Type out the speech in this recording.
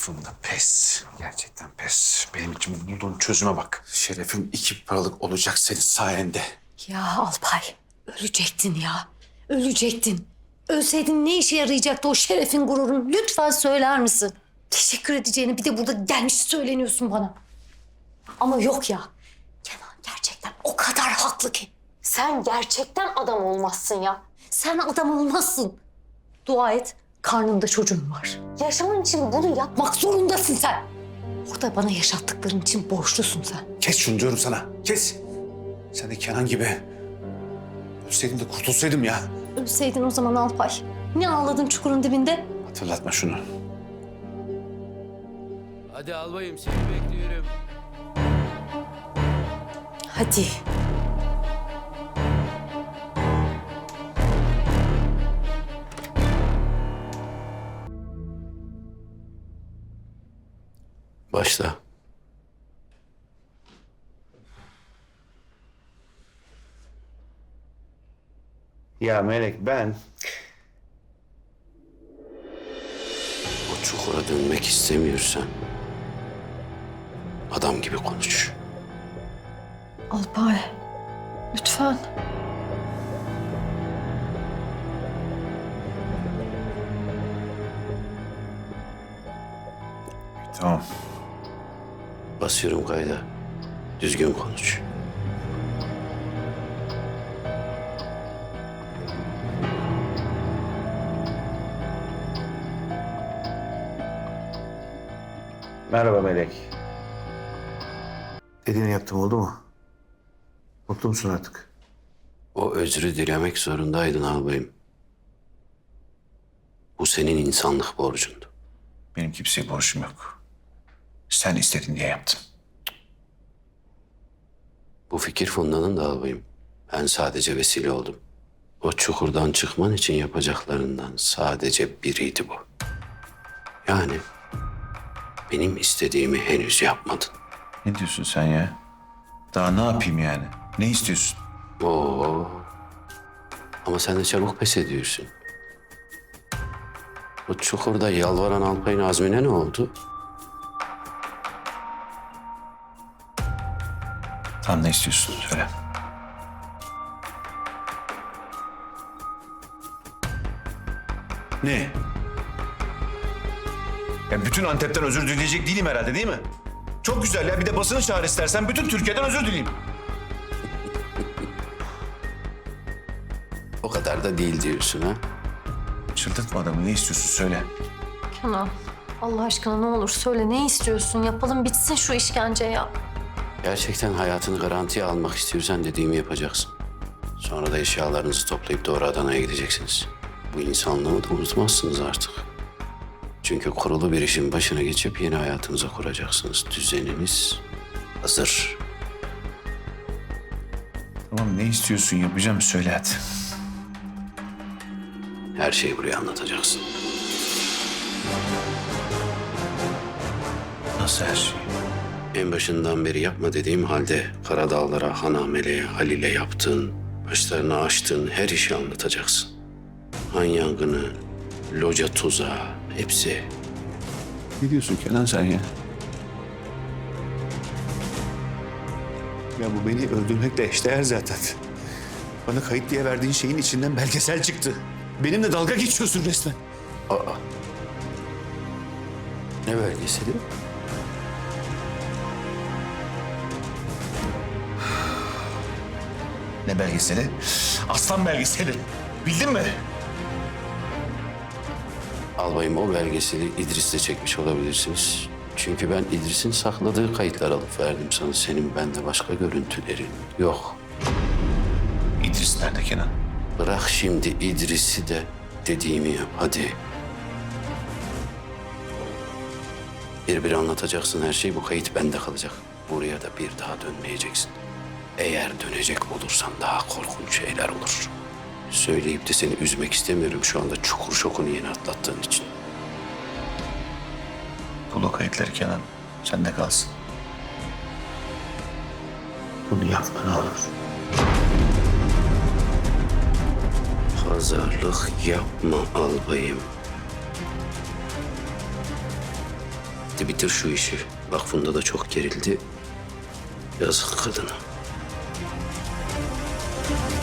Funda pes. Gerçekten pes. Benim için bulduğun çözüme bak. Şerefim iki paralık olacak senin sayende. Ya Alpay, ölecektin ya. Ölecektin. Ölseydin ne işe yarayacaktı o şerefin gururun? Lütfen söyler misin? Teşekkür edeceğini bir de burada gelmiş söyleniyorsun bana. Ama yok ya. Kenan gerçekten o kadar haklı ki. Sen gerçekten adam olmazsın ya. Sen adam olmazsın. Dua et, karnında çocuğun var. Yaşaman için bunu yapmak zorundasın sen. Orada bana yaşattıkların için borçlusun sen. Kes şunu diyorum sana. Kes. Sen de Kenan gibi. Ölseydim de kurtulsaydım ya. Ölseydin o zaman Alpay. Ne ağladın çukurun dibinde? Hatırlatma şunu. Hadi albayım seni bekliyorum. Hadi. Başla. Ya Melek ben... O çukura dönmek istemiyorsan adam gibi konuş. Alpay. Lütfen. Tamam. Basıyorum kayda. Düzgün konuş. Merhaba Melek. Dediğini yaptım oldu mu? Mutlu musun artık? O özrü dilemek zorundaydın albayım. Bu senin insanlık borcundu. Benim kimseye borcum yok. Sen istedin diye yaptım. Bu fikir Funda'nın da albayım. Ben sadece vesile oldum. O çukurdan çıkman için yapacaklarından sadece biriydi bu. Yani benim istediğimi henüz yapmadın. Ne diyorsun sen ya? Daha ne yapayım yani? Ne istiyorsun? Oo. Ama sen de çabuk pes ediyorsun. O çukurda yalvaran Alpay'ın azmine ne oldu? Tam ne istiyorsun söyle. Ne? Ya bütün Antep'ten özür dileyecek değilim herhalde değil mi? Çok güzel ya bir de basını çağır istersen bütün Türkiye'den özür dileyim. O kadar da değil diyorsun ha? Çıldırtma adamı ne istiyorsun söyle. Kenan. Allah aşkına ne olur söyle ne istiyorsun? Yapalım bitsin şu işkence ya. Gerçekten hayatını garantiye almak istiyorsan dediğimi yapacaksın. Sonra da eşyalarınızı toplayıp doğru Adana'ya gideceksiniz. Bu insanlığımı da unutmazsınız artık. Çünkü kurulu bir işin başına geçip yeni hayatınızı kuracaksınız. Düzeniniz hazır. Tamam ne istiyorsun yapacağım söyle hadi. Her şeyi buraya anlatacaksın. Nasıl her şey? En başından beri yapma dediğim halde Karadağlara, Haname'ye, Halil'e yaptığın, başlarına açtığın her işi anlatacaksın. Han yangını, loca tuzağı, hepsi. Ne diyorsun Kenan sen ya? Ya bu beni öldürmekle eşdeğer zaten. Bana kayıt diye verdiğin şeyin içinden belgesel çıktı. Benimle dalga geçiyorsun resmen. Aa. Ne belgeseli? Ne belgeseli? Aslan belgeseli. Bildin mi? Albayım o belgeseli İdris'le çekmiş olabilirsiniz. Çünkü ben İdris'in sakladığı kayıtlar alıp verdim sana. Senin bende başka görüntülerin yok. İdris nerede Kenan? Bırak şimdi İdris'i de dediğimi yap hadi. Bir bir anlatacaksın her şey bu kayıt bende kalacak. Buraya da bir daha dönmeyeceksin. Eğer dönecek olursan daha korkunç şeyler olur. Söyleyip de seni üzmek istemiyorum şu anda çukur şokunu yeni atlattığın için. Bul o kayıtları Kenan. Sende kalsın. Bunu yapma ne olur. Pazarlık yapma albayım. Hadi bitir şu işi. Bak Funda da çok gerildi. Yazık kadına. Thank you.